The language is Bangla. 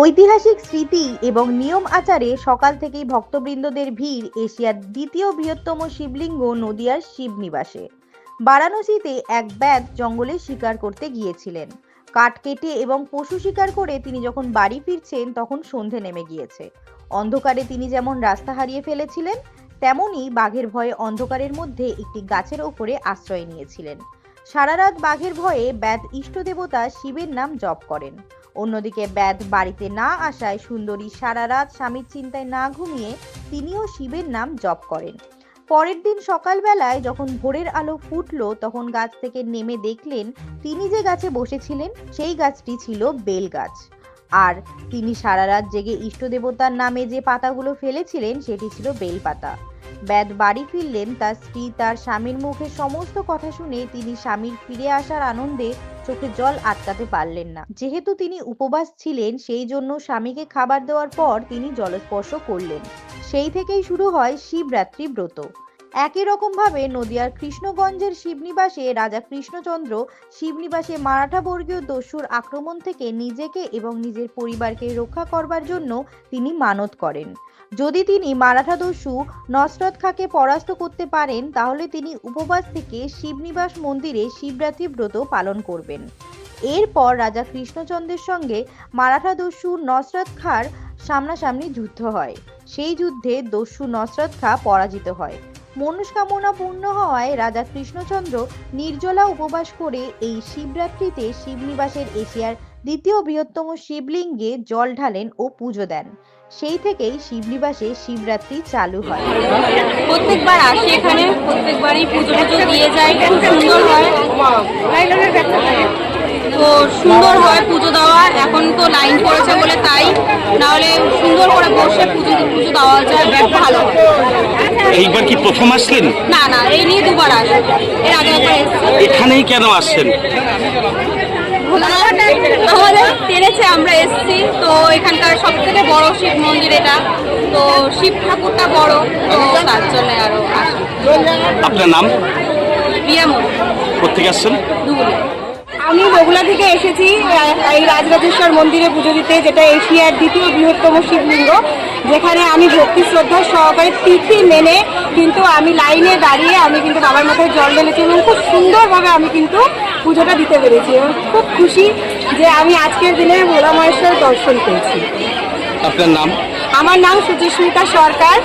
ঐতিহাসিক স্মৃতি এবং নিয়ম আচারে সকাল থেকেই ভক্তবৃন্দদের ভিড় এশিয়ার দ্বিতীয় বৃহত্তম শিবলিঙ্গ নদিয়ার শিবনিবাসে। বারাণসীতে এক ব্যাদ জঙ্গলে শিকার করতে গিয়েছিলেন। কাঠ কেটে এবং পশু শিকার করে তিনি যখন বাড়ি ফিরছেন তখন সন্ধে নেমে গিয়েছে। অন্ধকারে তিনি যেমন রাস্তা হারিয়ে ফেলেছিলেন, তেমনি বাঘের ভয়ে অন্ধকারের মধ্যে একটি গাছের ওপরে আশ্রয় নিয়েছিলেন। সারা রাত বাঘের ভয়ে ব্যাদ ইষ্ট দেবতা শিবের নাম জপ করেন। অন্যদিকে ব্যাধ বাড়িতে না আসায় সুন্দরী সারা রাত স্বামীর চিন্তায় না ঘুমিয়ে তিনিও শিবের নাম জপ করেন। পরের দিন সকালবেলায় যখন ভোরের আলো ফুটল, তখন গাছ থেকে নেমে দেখলেন, তিনি যে গাছে বসেছিলেন, সেই গাছটি ছিল বেল গাছ। আর তিনি সারা রাত জেগে ইষ্ট দেবতার নামে যে পাতাগুলো ফেলেছিলেন, সেটি ছিল বেল পাতা। ব্যাদ বাড়ি ফিরলেন, তার স্ত্রী তার স্বামীর মুখে সমস্ত কথা শুনে তিনি স্বামীর ফিরে আসার আনন্দে চোখে জল আটকাতে পারলেন না। যেহেতু তিনি উপবাস ছিলেন, সেই জন্য স্বামীকে খাবার দেওয়ার পর তিনি জলস্পর্শ করলেন। সেই থেকেই শুরু হয় শিবরাত্রি ব্রত। একই রকম ভাবে নদিয়ার কৃষ্ণগঞ্জের শিবনিবাসে রাজা কৃষ্ণচন্দ্র শিবনিবাসে মারাঠা বর্গীয় দস্যুর আক্রমণ থেকে নিজেকে এবং নিজের পরিবারকে রক্ষা করবার জন্য তিনি মানত করেন। যদি তিনি মারাঠা দস্যু নসরত খাঁকে পরাস্ত করতে পারেন, তাহলে তিনি উপবাস থেকে শিবনিবাস মন্দিরে শিবরাত্রি ব্রত পালন করবেন। এরপর রাজা কৃষ্ণচন্দ্রের সঙ্গে মারাঠা দস্যু নসরত খাঁর সামনাসামনি যুদ্ধ হয়। সেই যুদ্ধে দস্যু নসরত খাঁ পরাজিত হয়। মনস্কামনা পূর্ণ হওয়ায় রাজা কৃষ্ণচন্দ্র নির্জলা উপবাস করে এই শিবরাত্রিতে শিবনিবাসের এশিয়ার দ্বিতীয় বৃহত্তম শিবলিঙ্গে জল ঢালেন ও পুজো দেন। সেই থেকেই শিবনিবাসে শিবরাত্রি চালু হয়। প্রত্যেকবার আসি এখানে প্রত্যেকবারই পুজো টুজো দিয়ে যাই খুব সুন্দর হয়। সুন্দর হয় পুজো দেওয়া। এখন তো লাইন পড়েছে বলে তাই। নাহলে সুন্দর করে বসে পুজো পুজো দেওয়া যায় বেশ ভালো। এইবার কি প্রথম আসলেন? না না এই নিয়ে দুবার আসি এর আগে একবার এখানেই কেন আসছেন? আমাদের টেনেছে আমরা এসেছি। তো এখানকার সব থেকে বড় শিব মন্দির এটা। তো শিব ঠাকুরটা বড় তো তার জন্য আরও আপনার নাম? বিয়া মন্দির কোথেকে আসছেন? আমি বগুলা থেকে এসেছি এই রাজরাজেশ্বর মন্দিরে পুজো দিতে যেটা এশিয়ার দ্বিতীয় বৃহত্তম শিবলিঙ্গ যেখানে আমি ভক্তি শ্রদ্ধা সহকারে তিথি মেনে কিন্তু আমি লাইনে দাঁড়িয়ে আমি কিন্তু বাবার মাথায় জল ঢেলেছি এবং খুব সুন্দরভাবে আমি কিন্তু পুজোটা দিতে পেরেছি এবং খুব খুশি যে আমি আজকের দিনে ভোলা মহেশ্বর দর্শন পেয়েছি। আপনার নাম? আমার নাম সুচিস্মিতা সরকার।